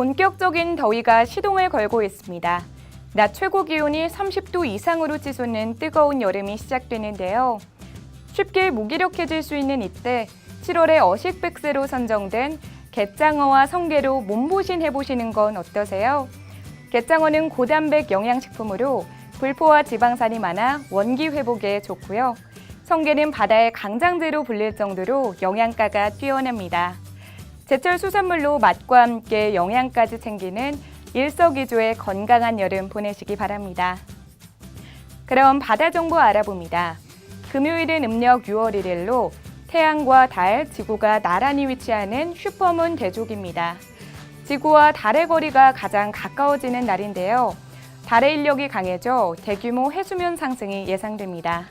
본격적인 더위가 시동을 걸고 있습니다. 낮 최고 기온이 30도 이상으로 치솟는 뜨거운 여름이 시작되는데요. 쉽게 무기력해질 수 있는 이때 7월에 어식백세로 선정된 갯장어와 성게로 몸보신 해보시는 건 어떠세요? 갯장어는 고단백 영양식품으로 불포와 지방산이 많아 원기 회복에 좋고요. 성게는 바다의 강장제로 불릴 정도로 영양가가 뛰어납니다. 제철 수산물로 맛과 함께 영양까지 챙기는 일석이조의 건강한 여름 보내시기 바랍니다. 그럼 바다 정보 알아봅니다. 금요일은 음력 6월 1일로 태양과 달, 지구가 나란히 위치하는 슈퍼문 대족입니다. 지구와 달의 거리가 가장 가까워지는 날인데요. 달의 인력이 강해져 대규모 해수면 상승이 예상됩니다.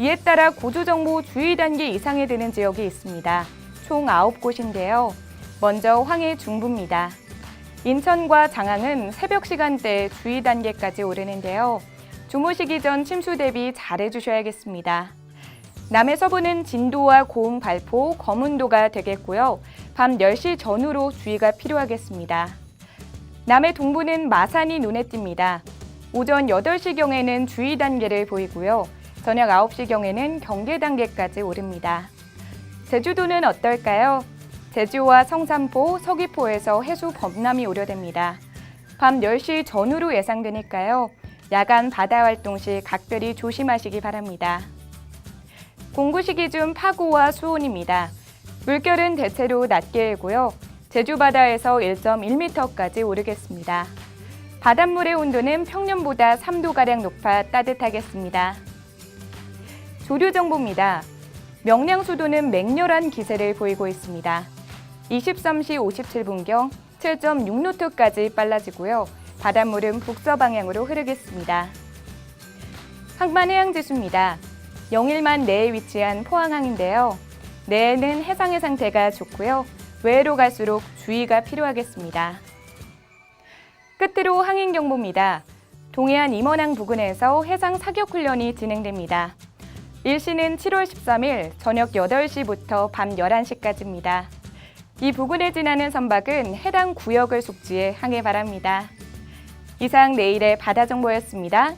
이에 따라 고조정보 주의 단계 이상에 드는 지역이 있습니다. 총 9곳인데요. 먼저 황해 중부입니다. 인천과 장항은 새벽 시간대 주의 단계까지 오르는데요. 주무시기 전 침수 대비 잘 해 주셔야겠습니다. 남해 서부는 진도와 고흥 발포, 거문도가 되겠고요. 밤 10시 전후로 주의가 필요하겠습니다. 남해 동부는 마산이 눈에 띕니다. 오전 8시경에는 주의 단계를 보이고요. 저녁 9시경에는 경계 단계까지 오릅니다. 제주도는 어떨까요? 제주와 성산포, 서귀포에서 해수 범람이 우려됩니다. 밤 10시 전후로 예상되니까요. 야간 바다 활동 시 각별히 조심하시기 바랍니다. 공구 시기 중 파고와 수온입니다. 물결은 대체로 낮게 일고요. 제주 바다에서 1.1m까지 오르겠습니다. 바닷물의 온도는 평년보다 3도가량 높아 따뜻하겠습니다. 조류 정보입니다. 명량 수도는 맹렬한 기세를 보이고 있습니다. 23시 57분경 7.6노트까지 빨라지고요. 바닷물은 북서 방향으로 흐르겠습니다. 항만 해양 지수입니다. 영일만 내에 위치한 포항항인데요. 내에는 해상의 상태가 좋고요. 외로 갈수록 주의가 필요하겠습니다. 끝으로 항행 경보입니다. 동해안 임원항 부근에서 해상 사격 훈련이 진행됩니다. 일시는 7월 13일 저녁 8시부터 밤 11시까지입니다. 이 부근에 지나는 선박은 해당 구역을 속지해 항해 바랍니다. 이상 내일의 바다 정보였습니다.